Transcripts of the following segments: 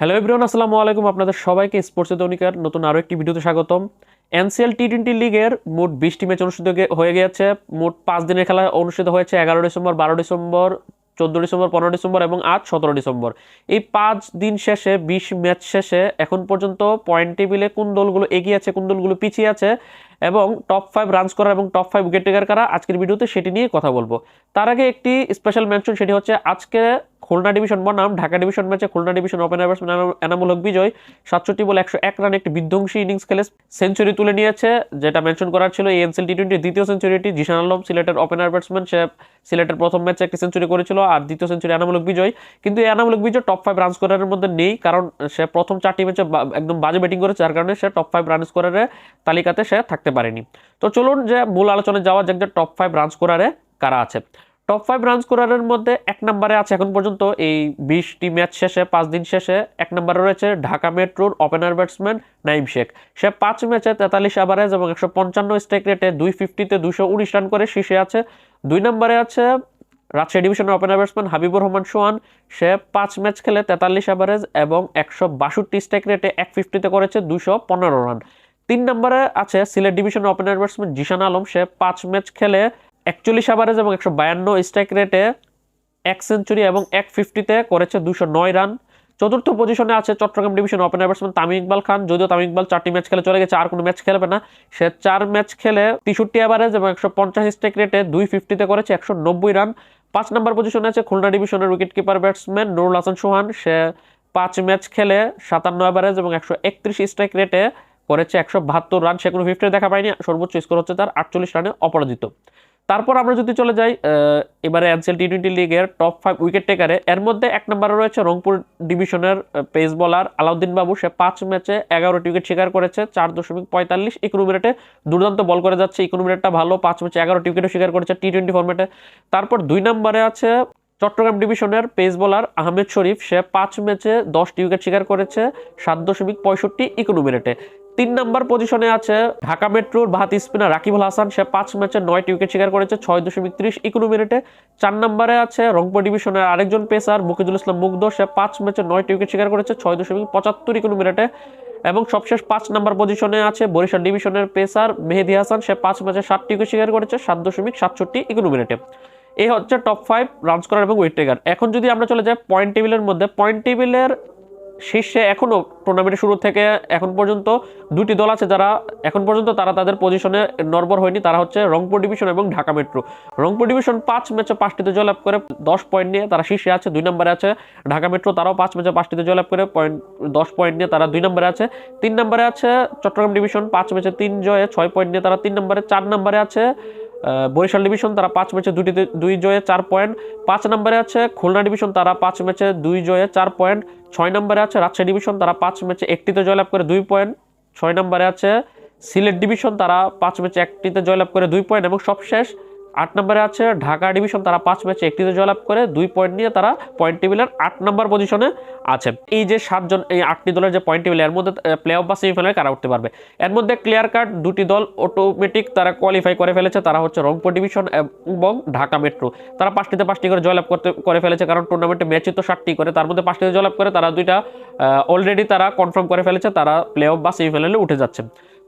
Hello everyone আসসালামু আলাইকুম আপনাদের সবাইকে স্পোর্টস দনিকার নতুন আরও একটি ভিডিওতে স্বাগতম। এনসিএল টি টোয়েন্টি লিগের মোট বিশটি ম্যাচ অনুষ্ঠিত হয়ে গিয়েছে। মোট পাঁচ দিনের খেলা অনুষ্ঠিত হয়েছে, এগারো ডিসেম্বর, বারো ডিসেম্বর, চোদ্দ ডিসেম্বর, পনেরো ডিসেম্বর এবং আজ সতেরো ডিসেম্বর। এই পাঁচ দিন শেষে, বিশ ম্যাচ শেষে এখন পর্যন্ত পয়েন্ট টেবিলে কোন দলগুলো এগিয়ে আছে, কোন দলগুলো পিছিয়ে আছে এবং টপ ফাইভ রানস করা এবং টপ ফাইভ উইকেট টেকার কারা আজকের ভিডিওতে সেটি নিয়ে কথা বলব। তার আগে একটি স্পেশাল মেনশন সেটি হচ্ছে আজকে খুলনা ডিভিশন বনাম, ঢাকা ডিভিশন ম্যাচে Khulna division opener batsman Anamul Haque Bijoy সাতষট্টি বলে একশো এক রান একটি বিধ্বংসী ইনিংস খেলে সেঞ্চুরি তুলে নিয়েছে, যেটা মেনশন করার ছিল এই এনসিএল টি টোয়েন্টির দ্বিতীয় সেঞ্চুরিটি জিশান আলম, সিলেটের ওপেনার ব্যাটসম্যান সে সিলেটের প্রথম ম্যাচে একটি সেঞ্চুরি করেছিল আর দ্বিতীয় সেঞ্চুরি এনামুল হক বিজয়। কিন্তু এই Anamul Haque Bijoy top five run স্কোরারের মধ্যে নেই, কারণ সে প্রথম চারটি ম্যাচে একদম বাজে ব্যাটিং করেছে, যার কারণে সে টপ ফাইভ রান স্কোরারের তালিকাতে সে থাকতে পারেনি। তো চলুন যে মূল আলোচনায় যাওয়া যাক যে টপ ফাইভ রান স্কোরারে কারা আছে। টপ ফাইভ রান স্কোরারের মধ্যে এক নম্বরে আছে এখন পর্যন্ত এই বিশটি ম্যাচ শেষে, পাঁচ দিন শেষে এক নম্বরে রয়েছে ঢাকা মেট্রোর ওপেনার ব্যাটসম্যান নাইম শেখ। সে পাঁচ ম্যাচে তেতাল্লিশ অ্যাভারেজ এবং একশো পঞ্চান্ন স্ট্রাইক রেটে দুই ফিফটিতে দুশো উনিশ রান করে শীর্ষে আছে। দুই নম্বরে আছে রাজশাহী ডিভিশনের ওপেনার ব্যাটসম্যান হাবিবুর রহমান সোহান। সে পাঁচ ম্যাচ খেলে তেতাল্লিশ অ্যাভারেজ এবং একশো বাষট্টি স্ট্রাইক রেটে এক ফিফটিতে করেছে দুশো পনেরো রান তিন নম্বরে আছে Sylhet division opener batsman Zishan Alam. সে পাঁচ ম্যাচ খেলে একচল্লিশ অ্যাভারেজ এবং একশো বায়ান্ন স্ট্রাইক রেটে এক সেঞ্চুরি এবং এক ফিফটিতে করেছে দুশো নয় রান চতুর্থ পজিশনে আছে Chattogram division opener batsman Tamim Iqbal Khan. যদিও তামিম ইকবাল চারটি ম্যাচ খেলে চলে গেছে, আর কোনো ম্যাচ খেলবে না। সে চার ম্যাচ খেলে তেষট্টি অ্যাভারেজ এবং একশো পঞ্চাশ স্ট্রাইক রেটে দুই ফিফটিতে করেছে একশো নব্বই রান পাঁচ নম্বর পজিশনে আছে খুলনা ডিভিশনের wicket keeper batsman Nurul Hasan Sohan. সে পাঁচ ম্যাচ খেলে সাতান্ন অ্যাভারেজ এবং একশো একত্রিশ স্ট্রাইক রেটে করেছে একশো বাহাত্তর রান সে কোনো ফিফটি দেখা পায়নি। সর্বোচ্চ স্কোর হচ্ছে তার আটচল্লিশ রানে অপরাজিত। তারপর আমরা যদি চলে যাই এবারে এনসিএল টি টোয়েন্টি লিগের টপ ফাইভ উইকেট টেকারে এর মধ্যে এক নম্বরে রয়েছে রংপুর ডিভিশনের পেস বোলার আলাউদ্দিন বাবু। সে পাঁচ ম্যাচে এগারোটি উইকেট শিকার করেছে, চার দশমিক পঁয়তাল্লিশ ইকোনমি রেটে দুর্দান্ত বল করে যাচ্ছে ইকোনমি রেটটা ভালো। পাঁচ ম্যাচে এগারোটি উইকেটও শিকার করেছে টি টোয়েন্টি ফর্মেটে তারপর দুই নম্বরে আছে চট্টগ্রাম ডিভিশনের পেস বোলার আহমেদ শরীফ। সে পাঁচ ম্যাচে দশটি উইকেট শিকার করেছে, সাত দশমিক পঁয়ষট্টি ইকোনমি রেটে তিন নম্বর পজিশনে আছে ঢাকা মেট্রোর বাহাতি স্পিনার রাকিবুল হাসান। সে পাঁচ ম্যাচে নয়টি উইকেট শিকার করেছে, ছয় দশমিক ত্রিশ ইকোনমি মিনিটে চার নম্বরে আছে রংপুর ডিভিশনের আরেকজন পেসার মুকিদুল ইসলাম মুগ্ধ। সে পাঁচ ম্যাচে নয়টি উইকেট শিকার করেছে, ছয় দশমিক পঁচাত্তর ইকোনমি মিনিটে এবং সবশেষ পাঁচ নম্বর পজিশনে আছে বরিশাল ডিভিশনের পেসার মেহেদি হাসান। সে পাঁচ ম্যাচে সাতটি উইকেট শিকার করেছে, সাত দশমিক সাতষট্টি ইকোনমি মিনিটে এই হচ্ছে টপ ফাইভ রান এবং উইকেট টেকার এখন যদি আমরা চলে যাই পয়েন্ট টেবিলের মধ্যে পয়েন্ট টেবিলের শীর্ষে এখনও টুর্নামেন্টের শুরু থেকে এখন পর্যন্ত দুটি দল আছে যারা এখন পর্যন্ত তারা তাদের পজিশনে নর্বর হয়নি। তারা হচ্ছে রংপুর ডিভিশন এবং ঢাকা মেট্রো রংপুর ডিভিশন পাঁচ ম্যাচে পাঁচটিতে জয়লাভ করে দশ পয়েন্ট নিয়ে তারা শীর্ষে আছে, দুই নম্বরে আছে ঢাকা মেট্রো তারাও পাঁচ ম্যাচে পাঁচটিতে জয়লাভ করে পয়েন্ট দশ পয়েন্ট নিয়ে তারা দুই নম্বরে আছে। তিন নম্বরে আছে চট্টগ্রাম ডিভিশন পাঁচ ম্যাচে তিন জয়ে ছয় পয়েন্ট নিয়ে তারা তিন নম্বরে, চার নম্বরে আছে বরিশাল ডিভিশন তারা পাঁচ ম্যাচে দুটিতে দুই জয়ে চার পয়েন্ট। পাঁচ নম্বরে আছে খুলনা ডিভিশন তারা পাঁচ ম্যাচে দুই জয়ে চার পয়েন্ট। ছয় নম্বরে আছে রাজশাহী ডিভিশন তারা পাঁচ ম্যাচে একটিতে জয়লাভ করে দুই পয়েন্ট। ছয় নম্বরে আছে সিলেট ডিভিশন তারা পাঁচ ম্যাচে একটিতে জয়লাভ করে দুই পয়েন্ট এবং সবশেষ আট নম্বরে আছে ঢাকা ডিভিশন, তারা পাঁচ ম্যাচে একটিতে জয়লাভ করে, দুই পয়েন্ট নিয়ে তারা পয়েন্ট টেবিলের আট নম্বর পজিশনে আছে। এই যে সাতজন, এই আটটি দলের যে পয়েন্ট টেবিলের মধ্যে প্লে অফ বা সেমিফাইনালে কারা উঠতে পারবে? এর মধ্যে ক্লিয়ার কাট দুটি দল অটোমেটিক তারা কোয়ালিফাই করে ফেলেছে, তারা হচ্ছে রংপুর ডিভিশন এবং ঢাকা মেট্রো তারা পাঁচটিতে পাঁচটি করে জয়লাভ করতে, করে ফেলেছে, কারণ টুর্নামেন্টে ম্যাচই তো ষাটটি করে, তার মধ্যে পাঁচটিতে জয়লাভ করে তারা দুইটা অলরেডি তারা কনফার্ম করে ফেলেছে, তারা প্লে অফ বা সেমিফাইনালে উঠে যাচ্ছে।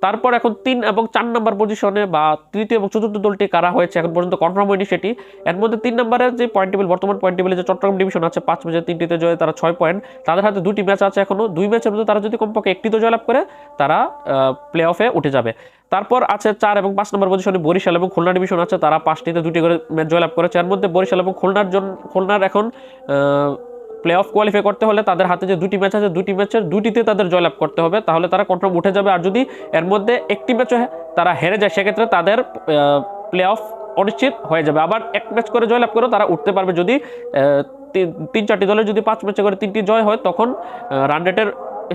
তারপর এখন তিন এবং চার নম্বর পজিশনে বা তৃতীয় এবং চতুর্থ দলটি কারা হয়েছে এখন পর্যন্ত কনফার্ম হয়নি সেটি। এর মধ্যে তিন নম্বরের যে পয়েন্ট টেবিল বর্তমান পয়েন্ট টেবিলে যে চট্টগ্রাম ডিভিশন আছে, পাঁচ ম্যাচে তিনটিতে জয় তারা ছয় পয়েন্ট তাদের হাতে দুটি ম্যাচ আছে এখনও দুই ম্যাচের মধ্যে তারা যদি কমপক্ষে একটিতে জয়লাভ করে, তারা প্লে অফে উঠে যাবে। তারপর আছে চার এবং পাঁচ নম্বর পজিশনে বরিশাল এবং খুলনা ডিভিশন আছে, তারা পাঁচটিতে দুটি করে ম্যাচ জয়লাভ করেছে। এর মধ্যে বরিশাল এবং খুলনার জন্য খুলনার এখন প্লে অফ কোয়ালিফাই করতে হলে তাদের হাতে যে দুটি ম্যাচ আছে, দুটি ম্যাচের দুটিতে তাদের জয়লাভ করতে হবে। তাহলে তারা কনফার্ম উঠে যাবে। আর যদি এর মধ্যে একটি ম্যাচও তারা হেরে যায়, সেক্ষেত্রে তাদের প্লে অফ অনিশ্চিত হয়ে যাবে। আবার এক ম্যাচ করে জয়লাভ করেও তারা উঠতে পারবে। যদি তিন চারটি দলের যদি পাঁচ ম্যাচে করে তিনটি জয় হয়, তখন রান রেটের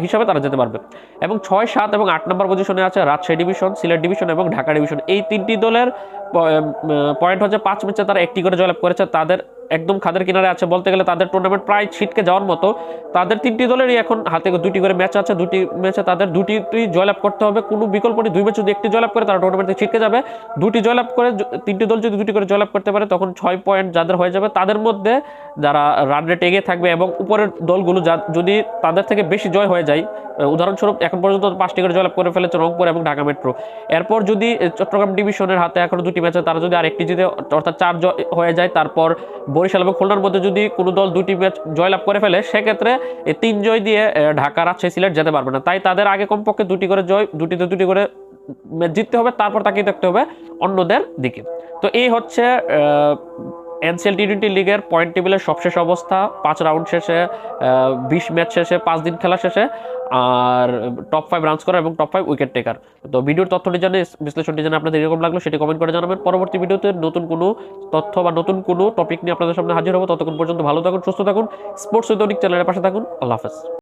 হিসাবে তারা যেতে পারবে। এবং ছয়, সাত এবং আট নম্বর পজিশনে আছে রাজশাহী ডিভিশন সিলেট ডিভিশন এবং ঢাকা ডিভিশন এই তিনটি দলের পয়েন্ট হচ্ছে পাঁচ ম্যাচে তারা একটি করে জয়লাভ করেছে। তাদের একদম খাদের কিনারে আছে। বলতে গেলে তাদের টুর্নামেন্ট প্রায় ছিটকে যাওয়ার মতো। তাদের তিনটি দলেরই এখন হাতে দুটি করে ম্যাচ আছে। দুটি ম্যাচে তাদের দুটি জয়লাভ করতে হবে। কোনো বিকল্প নেই। দুই ম্যাচ যদি একটি জয়লাভ করে, তারা টুর্নামেন্টে ছিটকে যাবে। দুটি জয়লাভ করে তিনটি দল যদি দুটি করে জয়লাভ করতে পারে, তখন ছয় পয়েন্ট যাদের হয়ে যাবে, তাদের মধ্যে যারা রান রেট এগিয়ে থাকবে এবং উপরের দলগুলো যা যদি তাদের থেকে বেশি জয় হয়ে যায় উদাহরণস্বরূপ এখন পর্যন্ত পাঁচটি করে জয়লাভ করে ফেলেছে রংপুর এবং ঢাকা মেট্রো এরপর যদি চট্টগ্রাম ডিভিশনের হাতে এখনও দুটি ম্যাচে তারা যদি আরেকটি জিতে, অর্থাৎ চার জয় হয়ে যায়, তারপর বরিশাল এবং খুলনার মধ্যে যদি কোনো দল দুটি ম্যাচ জয়লাভ করে ফেলে, সেক্ষেত্রে এই তিন জয় দিয়ে ঢাকা, রাজশাহী, সিলেট যেতে পারবে না। তাই তাদের আগে কমপক্ষে দুটি করে জয়, দুটিতে দুটি করে ম্যাচ জিততে হবে, তারপর তাকিয়ে দেখতে হবে অন্যদের দিকে। তো এই হচ্ছে এনসিএল টি টোয়েন্টি লিগের পয়েন্ট টেবিলের সবশেষ অবস্থা, পাঁচ রাউন্ড শেষে বিশ ম্যাচ শেষে, পাঁচ দিন খেলা শেষে, আর টপ ফাইভ রান করা এবং টপ ফাইভ উইকেট টেকার তো ভিডিওর তথ্যটি জানে, বিশ্লেষণটি জানে আপনাদের এরকম লাগল, সেটি কমেন্ট করে জানাবেন। পরবর্তী ভিডিওতে নতুন কোনো তথ্য বা নতুন কোনো টপিক নিয়ে আপনাদের সামনে হাজির হব। ততক্ষণ পর্যন্ত ভালো থাকুন, সুস্থ থাকুন স্পোর্টস দৈনিক চ্যানেলের পাশে থাকুন। আল্লাহ হাফেজ।